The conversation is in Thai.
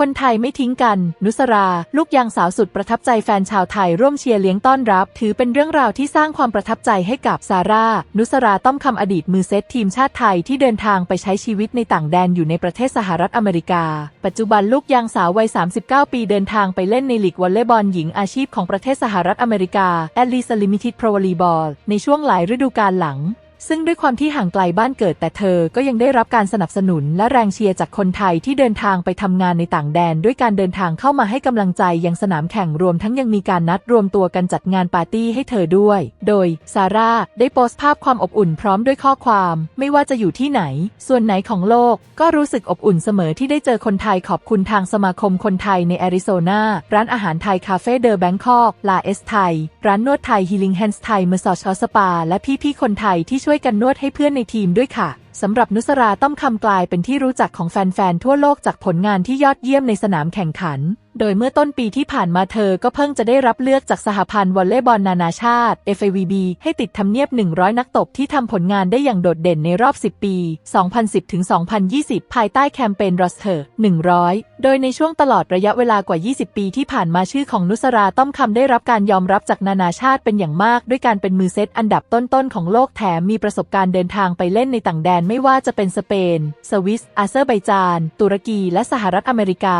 คนไทยไม่ทิ้งกัน นุสรา ลูกยางสาวสุดประทับใจแฟนชาวไทยร่วมเชียร์เลี้ยงต้อนรับ ถือเป็นเรื่องราวที่สร้างความประทับใจให้กับซาร่า นุสราต้อมคำอดีตมือเซตทีมชาติไทยที่เดินทางไปใช้ชีวิตในต่างแดนอยู่ในประเทศสหรัฐอเมริกา ปัจจุบันลูกยางสาววัย 39 ปีเดินทางไปเล่นในลีกวอลเลย์บอลหญิงอาชีพของประเทศสหรัฐอเมริกา a t l e a s Limited Pro Volleyball ในช่วงหลายฤดูกาลหลัง ซึ่งด้วยความที่ห่างไกลบ้านเกิดแต่เธอก็ยังได้รับการสนับสนุนและแรงเชียร์จากคนไทยที่เดินทางไปทำงานในต่างแดน ด้วยการเดินทางเข้ามาให้กำลังใจยังสนามแข่งรวมทั้งยังมีการนัดรวมตัวกันจัดงานปาร์ตี้ให้เธอด้วย โดยซาร่าได้โพสต์ภาพความอบอุ่นพร้อมด้วยข้อความ ไม่ว่าจะอยู่ที่ไหน ส่วนไหนของโลก ก็รู้สึกอบอุ่นเสมอที่ได้เจอคนไทยขอบคุณทางสมาคมคนไทยในแอริโซนาร้านอาหารไทยคาเฟ่เดอแบงคอกลาเอสไทยร้านนวดไทยฮีลิงแฮนส์ไทยเมอร์ซอชอสปา และพี่ๆคนไทยที่ช่วยกันนวดให้เพื่อนในทีมด้วยค่ะสำหรับนุสราต้อมคำกลายเป็นที่รู้จักของแฟนๆทั่วโลกจากผลงานที่ยอดเยี่ยมในสนามแข่งขัน โดยเมื่อต้นปีที่ผ่านมาเธอก็เพิ่งจะได้รับเลือกจากสหพันธ์วอลเลย์บอลนานาชาติ FIVB ให้ติดทำเนียบ 100 นักตบที่ทำผลงานได้อย่างโดดเด่นในรอบ 10 ปี 2010-2020 ภายใต้แคมเปญ Roster 100 โดยในช่วงตลอดระยะเวลากว่า 20 ปีที่ผ่านมาชื่อของนุสราต้อมคำได้รับการยอมรับจากนานาชาติเป็นอย่างมาก ด้วยการเป็นมือเซตอันดับต้นๆของโลกแถมมีประสบการณ์เดินทางไปเล่นในต่างแดนไม่ว่าจะเป็นสเปน สวิสอาเซอร์ไบจาน ตุรกี และสหรัฐอเมริกา